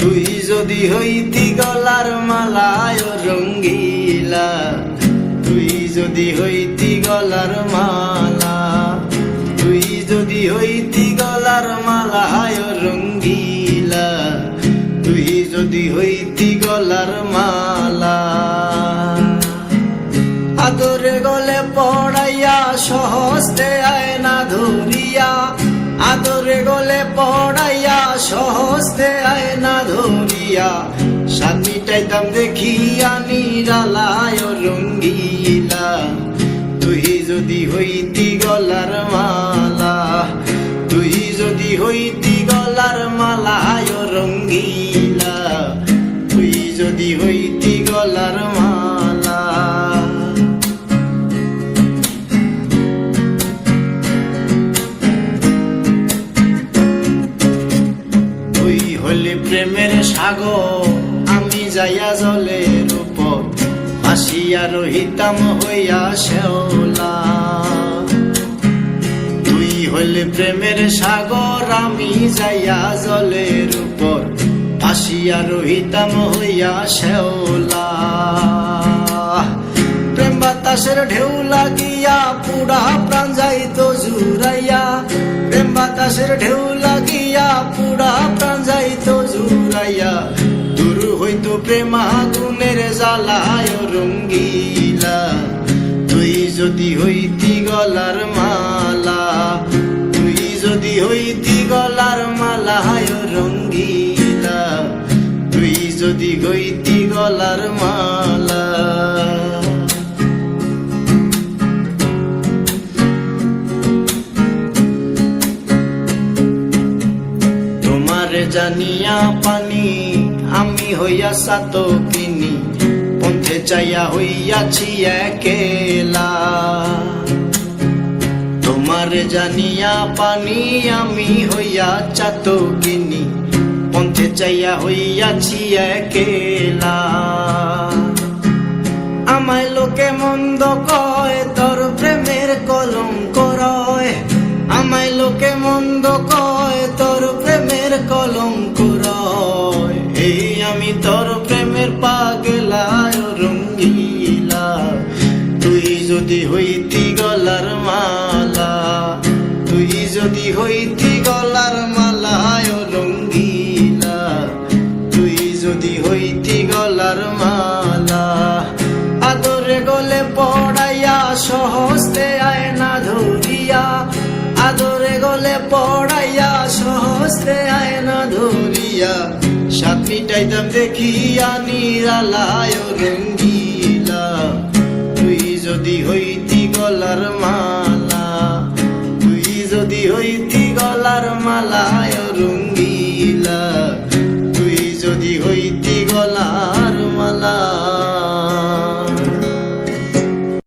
তুই যদি হইতি গলার মালায় রঙ্গিলা, তুই যদি হইতি গলার মালা, তুই যদি হইতি গলার মালায় রঙ্গিলা, তুই যদি হইতি গলার মালা। আদরে গলে পড়াইয়া সহস্তে আয়না ধরিয়া, আদরে গলে পড়াইয়া সহস্তে আয়না ধরিয়া সাথীটাইতাম দেখিয়া নিরালায় রঙ্গিলা। তুই যদি হইতি গলার মালা, তুই যদি হইতি গলার মালায় রঙ্গিলা। প্রেমের সাগর, আমি যাইয়া জলের উপর আসিয়া রহিতাম হইয়া শেওলা তুই হলি প্রেমের সাগর, আমি যাইয়া জলের উপর আসিয়া রহিতাম হইয়া শেওলা প্রেম বাতাসের ঢেউ লাগিয়া, পুরা প্রাণ যাইতো জুড়াইয়া। প্রেম বাতাসের ঢেউ লাগিয়া হইতো প্রেম আগুনের জ্বালায় রঙ্গিলা। তুই যদি হইতি গলার মালা, তুই যদি হইতি গলার মালায় রঙ্গিলা। তুই যদি হইতি গলার মালা। জানিয়া পানি, আমি হইয়া সাত কিনি পথে চাইয়া হইয়াছি একেলা। তোমার জানিয়া পানি, আমি হইয়া চাত কিনি পথে চাইয়া হইয়াছি একেলা। আমায় লোকে মন্দ কয় তোর প্রেমের পাগলায় রঙ্গিলা। তুই যদি হইতি গলার মালা, তুই যদি হইতি গলার মালায় রঙ্গিলা। তুই যদি হইতি গলার মালা, আদরে গলে পড়াইয়া সহস্তে আয়না ধরিয়া। আদরে গলে পড়াইয়া সহস্তে আয়না ধরিয়া সাত মিটাইতাম দেখিয়া নিরালায় রঙ্গিলা। তুই যদি হইতি